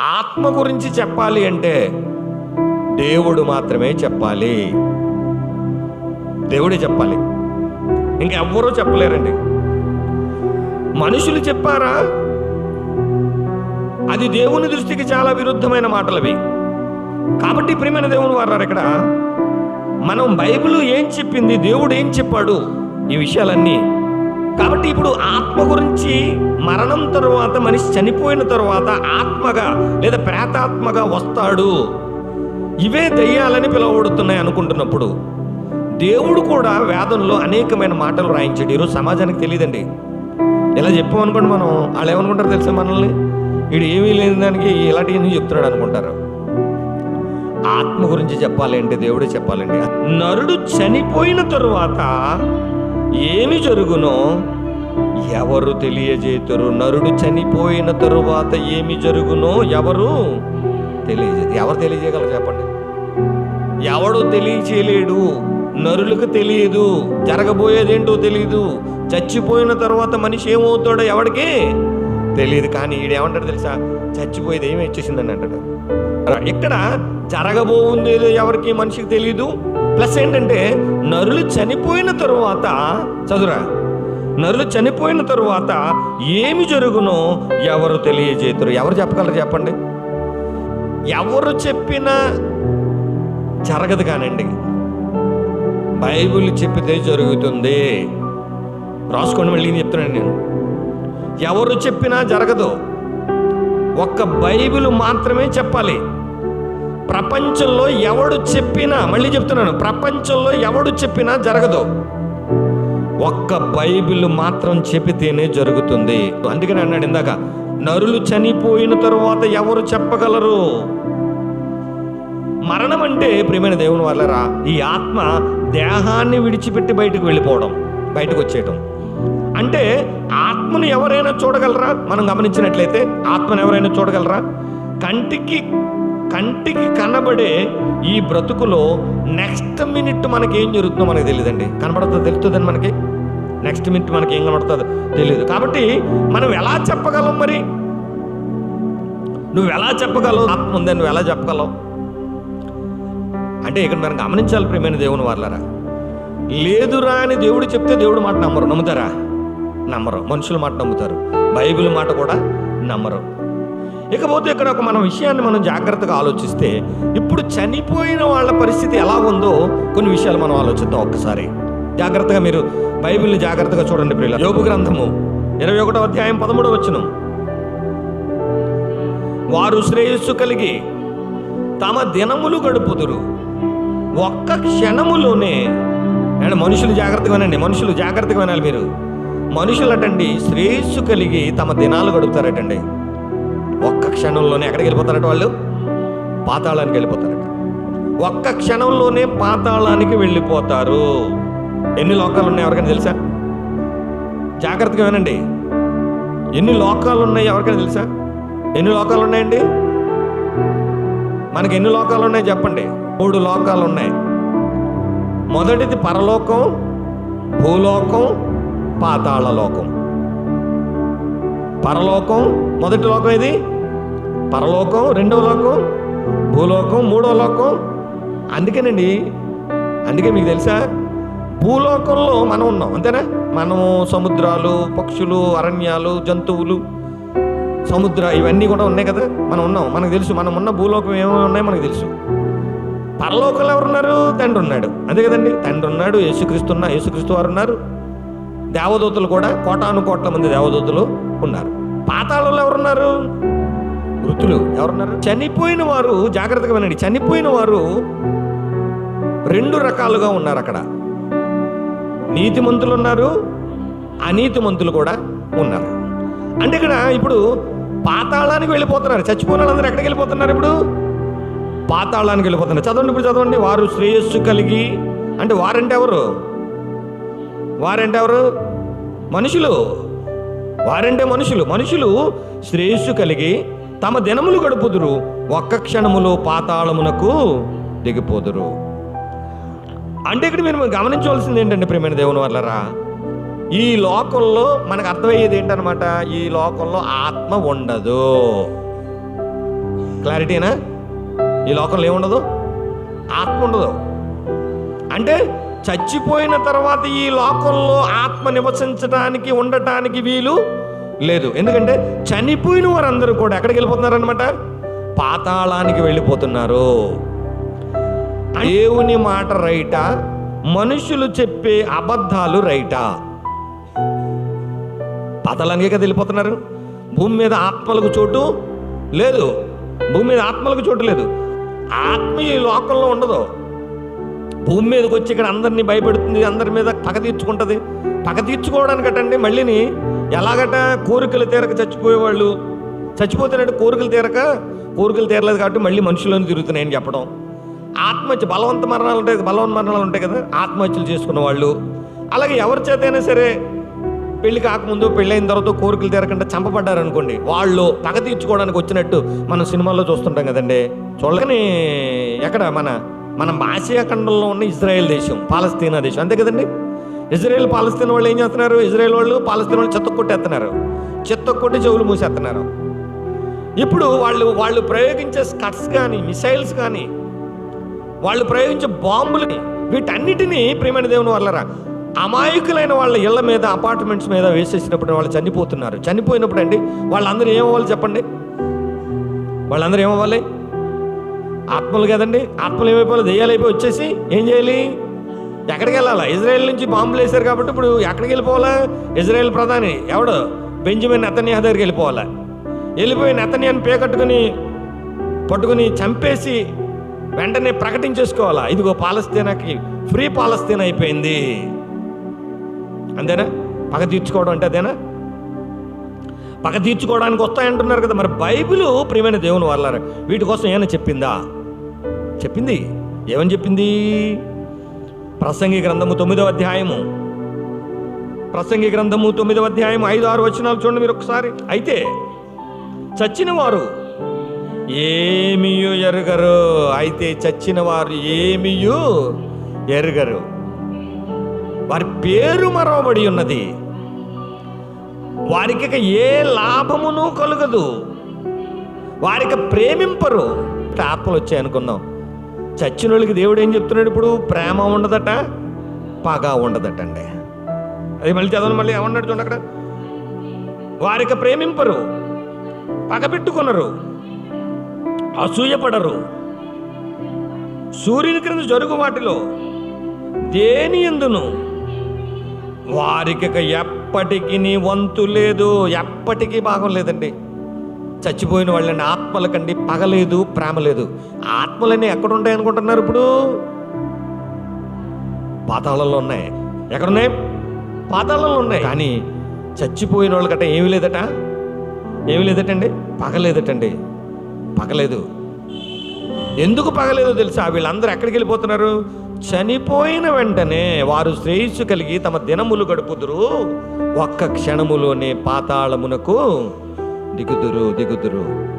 ఆత్మ గురించి చెప్పాలి అంటే దేవుడు మాత్రమే చెప్పాలి. దేవుడే చెప్పాలి. ఇంకెవ్వరూ చెప్పలేరండి. మనుషులు చెప్పారా? అది దేవుని దృష్టికి చాలా విరుద్ధమైన మాటలవి. కాబట్టి ప్రియమైన దేవుని వారు ఇక్కడ మనం బైబిల్ ఏం చెప్పింది? దేవుడు ఏం చెప్పాడు? ఈ విషయాలన్నీ కాబట్టి ఇప్పుడు ఆత్మ గురించి మరణం తరువాత మనిషి చనిపోయిన తరువాత ఆత్మగా లేదా ప్రేతాత్మగా వస్తాడు. ఇవే దయ్యాలని పిలువబడుతున్నాయి అనుకుంటున్నప్పుడు దేవుడు కూడా వేదంలో అనేకమైన మాటలు రాయించాడు. ఈరోజు సమాజానికి తెలియదండి. ఇలా చెప్పామనుకోండి మనం వాళ్ళు ఏమనుకుంటారు తెలుసా మనల్ని? వీడు ఏమీ లేని దానికి ఇలాంటి చెప్తున్నాడు అనుకుంటారు? ఆత్మ గురించి చెప్పాలి అంటే దేవుడే చెప్పాలండి నరుడు చనిపోయిన తరువాత ఏమి జరుగునో? ఎవరు తెలియజేతురు నరుడు చనిపోయిన తరువాత ఏమి జరుగునో? ఎవరు తెలియజేది ఎవరు తెలియజేయగలరు చెప్పండి. ఎవడు తెలియచేయలేడు? నరులకు తెలియదు. జరగబోయేదేంటో తెలియదు చచ్చిపోయిన తర్వాత మనిషి ఏమవుతాడో ఎవడికి తెలియదు కానీ ఈడేమంటాడు తెలుసా? చచ్చిపోయేది ఏమి వచ్చేసిందని అంటాడు. ఇక్కడ జరగబోతుందేదో ఎవరికి మనిషికి తెలియదు ప్లస్ ఏంటంటే నరులు చనిపోయిన తరువాత చదురా నరులు చనిపోయిన తరువాత ఏమి జరుగునో ఎవరు తెలియజేతురు ఎవరు చెప్పగలరు చెప్పండి? ఎవరు చెప్పినా జరగదు కానండి. బైబిల్ చెప్పితే జరుగుతుంది. రాసుకొని మళ్ళీ చెప్తున్నాను నేను? ఎవరు చెప్పినా జరగదు. ఒక్క బైబిల్ మాత్రమే చెప్పాలి. ప్రపంచంలో ఎవడు చెప్పినా మళ్ళీ చెప్తున్నాను ప్రపంచంలో ఎవడు చెప్పినా జరగదు. ఒక్క బైబిల్ మాత్రం చెబితేనే జరుగుతుంది. అందుకని అన్నాడు ఇందాక నరులు చనిపోయిన తరువాత ఎవరు చెప్పగలరు? మరణం అంటే ప్రియమైన దేవుని వల్లరా ఈ ఆత్మ దేహాన్ని విడిచిపెట్టి బయటకు వెళ్ళిపోవడం బయటకు వచ్చేయటం. అంటే ఆత్మను ఎవరైనా చూడగలరా? మనం గమనించినట్లయితే ఆత్మను ఎవరైనా చూడగలరా? కంటికి కంటికి కనబడే ఈ బ్రతుకులో నెక్స్ట్ మినిట్ మనకి ఏం జరుగుతుందో మనకి తెలియదండి. కనబడుతుందో తెలుస్తుందండి మనకి? నెక్స్ట్ మినిట్ మనకి ఏం కనబడుతుందో తెలియదు. కాబట్టి మనం ఎలా చెప్పగలం మరి? నువ్వు ఎలా చెప్పగలవు? ఆత్మ ఉందని నువ్వు ఎలా చెప్పగలవు? అంటే ఇక్కడ మనం గమనించాలి ప్రియమైన దేవుని వాళ్ళరా లేదురా అని దేవుడు చెప్తే దేవుడు మాట నమ్మరు. నమ్ముతారా? నమ్మరు. మనుషుల మాట నమ్ముతారు. బైబిల్ మాట కూడా నమ్మరు. ఇకపోతే ఇక్కడ ఒక మన విషయాన్ని మనం జాగ్రత్తగా ఆలోచిస్తే ఇప్పుడు చనిపోయిన వాళ్ళ పరిస్థితి ఎలా ఉందో కొన్ని విషయాలు మనం ఆలోచిద్దాం ఒక్కసారి. జాగ్రత్తగా మీరు బైబిల్ని జాగ్రత్తగా చూడండి ప్రియుల యోగు గ్రంథము ఇరవై ఒకటో అధ్యాయం పదమూడవ వచనం. వారు శ్రేయస్సు కలిగి తమ దినములు గడుపుదురు. ఒక్క క్షణములోనే అండ్ మనుషులు జాగ్రత్తగా వినండి మనుషులు జాగ్రత్తగా వినాలి మీరు. మనుషులటండి శ్రేయస్సు కలిగి తమ దినాలు గడుపుతారటండి. అటండి క్షణంలోనే ఎక్కడికి వెళ్ళిపోతారట వాళ్ళు? పాతాళానికి వెళ్ళిపోతారట. ఒక్క క్షణంలోనే పాతాళానికి వెళ్ళిపోతారు. ఎన్ని లోకాలు ఉన్నాయి ఎవరికైనా తెలుసా? జాగ్రత్తగా వినండి. ఎన్ని లోకాలు ఉన్నాయి ఎవరికైనా తెలుసా? ఎన్ని లోకాలు ఉన్నాయండి? మనకి ఎన్ని లోకాలు ఉన్నాయి చెప్పండి. మూడు లోకాలు ఉన్నాయి. మొదటిది పరలోకం భూలోకం పాతాళ లోకం పరలోకం మొదటి లోకం ఇది పరలోకం రెండవ లోకం భూలోకం మూడవ లోకం. అందుకేనండి అందుకే మీకు తెలుసా? భూలోకంలో మనం ఉన్నాం అంతేనా? మనము సముద్రాలు పక్షులు అరణ్యాలు జంతువులు సముద్ర ఇవన్నీ కూడా ఉన్నాయి కదా మనం ఉన్నాం. మనకు తెలుసు మనం ఉన్న భూలోకం ఏమేమి ఉన్నాయో మనకు తెలుసు. పరలోకంలో ఎవరున్నారు తండ్రి ఉన్నాడు. అంతే కదండి? తండ్రి ఉన్నాడు యేసుక్రీస్తు ఉన్నా యేసుక్రీస్తు వారు ఉన్నారు. దేవదూతలు కూడా కోటాను కోట్ల మంది దేవదూతలు ఉన్నారు. పాతాళంలో ఎవరున్నారు మృతులు. ఎవరున్నారు? చనిపోయిన వారు జాగ్రత్తగా వినండి. చనిపోయిన వారు రెండు రకాలుగా ఉన్నారు అక్కడ. నీతిమంతులు ఉన్నారు అనీతిమంతులు కూడా ఉన్నారు. అంటే ఇక్కడ ఇప్పుడు పాతాళానికి వెళ్ళిపోతున్నారు. చచ్చిపోయిన వాళ్ళందరూ ఎక్కడికి వెళ్ళిపోతున్నారు ఇప్పుడు? పాతాళానికి వెళ్ళిపోతున్నారు. చదవండి ఇప్పుడు చదవండి. వారు శ్రేయస్సు కలిగి అంటే వారంటే ఎవరు? వారంటే ఎవరు? మనుషులు. వారంటే మనుషులు. మనుషులు శ్రేయస్సు కలిగి తమ దినములు గడుపుదురు. ఒక్క క్షణములో పాతాళమునకు దిగిపోదురు. అంటే ఇక్కడ మీరు గమనించవలసింది ఏంటంటే ప్రేమైన దేవుని వల్లరా ఈ లోకంలో మనకు అర్థమయ్యేది ఏంటనమాట ఈ లోకంలో ఆత్మ ఉండదు. క్లారిటీనా? ఈ లోకంలో ఏముండదు ఆత్మ ఉండదు. అంటే చచ్చిపోయిన తర్వాత ఈ లోకంలో ఆత్మ నివసించడానికి ఉండటానికి వీలు లేదు. ఎందుకంటే చనిపోయిన వారందరూ కూడా ఎక్కడికి వెళ్ళిపోతున్నారనమాట పాతాళానికి వెళ్ళిపోతున్నారు. దేవుని మాట రైటా? మనుషులు చెప్పే అబద్ధాలు రైటా? పాతాళానికే కదా వెళ్ళిపోతున్నారు. భూమి మీద ఆత్మలకు చోటు లేదు. భూమి మీద ఆత్మలకు చోటు లేదు. ఆత్మ ఈ లోకంలో ఉండదు. భూమి మీదకి వచ్చి ఇక్కడ అందరినీ భయపెడుతుంది అందరి మీద పగ తీర్చుకుంటుంది. పగ తీర్చుకోవడానికటండి మళ్ళీని ఎలాగట కోరికలు తీరక చచ్చిపోయేవాళ్ళు. చచ్చిపోతున్నట్టు కోరికలు తీరక కోరికలు తీరలేదు కాబట్టి మళ్ళీ మనుషులను తిరుగుతున్నాయని చెప్పడం. ఆత్మహత్య బలవంత మరణాలు ఉంటాయి బలవంత మరణాలు ఉంటాయి కదా ఆత్మహత్యలు చేసుకున్న వాళ్ళు అలాగే ఎవరి చేతైనా సరే పెళ్ళి కాకముందు పెళ్ళైన తర్వాత కోరికలు తీరకుండా చంపబడ్డారనుకోండి వాళ్ళు పగ తీర్చుకోవడానికి వచ్చినట్టు మనం సినిమాల్లో చూస్తుంటాం కదండి. చూడగానే ఎక్కడ మన మనం ఆసియా ఖండంలో ఉన్న ఇజ్రాయెల్ దేశం పాలస్తీనా దేశం అంతే కదండి. ఇజ్రాయెల్ పాలస్తీన్ వాళ్ళు ఏం చేస్తున్నారు? ఇజ్రాయెల్ వాళ్ళు పాలస్తీన్ వాళ్ళు చెత్త కొట్టేస్తున్నారు. చెత్త కొట్టి చెవులు మూసేస్తున్నారు. ఇప్పుడు వాళ్ళు వాళ్ళు ప్రయోగించే స్కట్స్ కానీ మిసైల్స్ కానీ వాళ్ళు ప్రయోగించే బాంబులని వీటన్నిటినీ ప్రేమైన దేవుని వాళ్ళరా అమాయకులైన వాళ్ళ ఇళ్ళ మీద అపార్ట్మెంట్స్ మీద వేసేసినప్పుడు వాళ్ళు చనిపోతున్నారు. చనిపోయినప్పుడు అండి వాళ్ళందరూ ఏమవ్వాలి చెప్పండి? వాళ్ళందరూ ఏమవ్వాలి? ఆత్మలు కదండి ఆత్మలు ఏమైపోవాలి? దెయ్యాలైపోయి వచ్చేసి ఏం చేయాలి? ఎక్కడికి వెళ్ళాలా? ఇజ్రాయెల్ నుంచి బాంబులు వేశారు కాబట్టి ఇప్పుడు ఎక్కడికి వెళ్ళిపోవాలా? ఇజ్రాయెల్ ప్రధాని ఎవడు? బెంజమిన్ నెతన్యాహ్ దగ్గరికి వెళ్ళిపోవాలా? వెళ్ళిపోయి నెతన్యాన్ని పేకట్టుకుని పట్టుకుని చంపేసి వెంటనే ప్రకటించేసుకోవాలా? ఇదిగో పాలస్తీనాకి ఫ్రీ పాలస్తీనా అయిపోయింది. అంతేనా? పగ తీర్చుకోవడం అంటే అదేనా? పగ తీర్చుకోవడానికి వస్తాయంటున్నారు కదా. మరి బైబిల్ ప్రియమైన దేవుని వాళ్ళారు వీటి కోసం ఏమైనా చెప్పిందా? చెప్పింది? ఏమని చెప్పింది? ప్రసంగి గ్రంథము తొమ్మిదవ అధ్యాయము. ప్రసంగి గ్రంథము తొమ్మిదవ అధ్యాయం ఐదు ఆరు వచనాలు చూడండి మీరు ఒకసారి. అయితే చచ్చిన వారు ఏమియు ఎరుగరు? అయితే చచ్చిన వారు ఏమియు ఎరుగరు? వారి పేరు మరవబడి ఉన్నది. వారికి ఏ లాభమును కలుగదు. వారికి ప్రేమింపరు. ఆత్మలు వచ్చాయి అనుకుందాం చచ్చిన వాళ్ళకి దేవుడు ఏం చెప్తున్నాడు ఇప్పుడు? ప్రేమ ఉండదట పగ ఉండదట అండి అది మళ్ళీ చదవను మళ్ళీ ఏమన్నాడు చూడండి అక్కడ. వారికి ప్రేమింపరు పగబెట్టుకున్నారు అసూయపడరు. సూర్యుని క్రింద జరుగు వాటిలో దేని ఎందును? వారికి ఎప్పటికీ వంతు లేదు ఎప్పటికీ భాగం లేదండి. చచ్చిపోయిన వాళ్ళని ఆత్మలకండి పగలేదు ప్రేమ లేదు ఆత్మలన్నీ ఎక్కడ ఉంటాయి అనుకుంటున్నారు ఇప్పుడు? పాతాళంలో ఉన్నాయి. ఎక్కడున్నాయి? పాతాళంలో ఉన్నాయి. కానీ చచ్చిపోయిన వాళ్ళకట ఏమీ లేదట? ఏమీ లేదటండి? పగలేదటండి. పగలేదు. ఎందుకు పగలేదో తెలుసా? వీళ్ళందరూ ఎక్కడికి వెళ్ళిపోతున్నారు? చనిపోయిన వెంటనే వారు శ్రేయస్సు కలిగి తమ దినములు గడుపుదురు. ఒక్క క్షణములోనే పాతాళమునకు దిగుదురు దిగుదురు.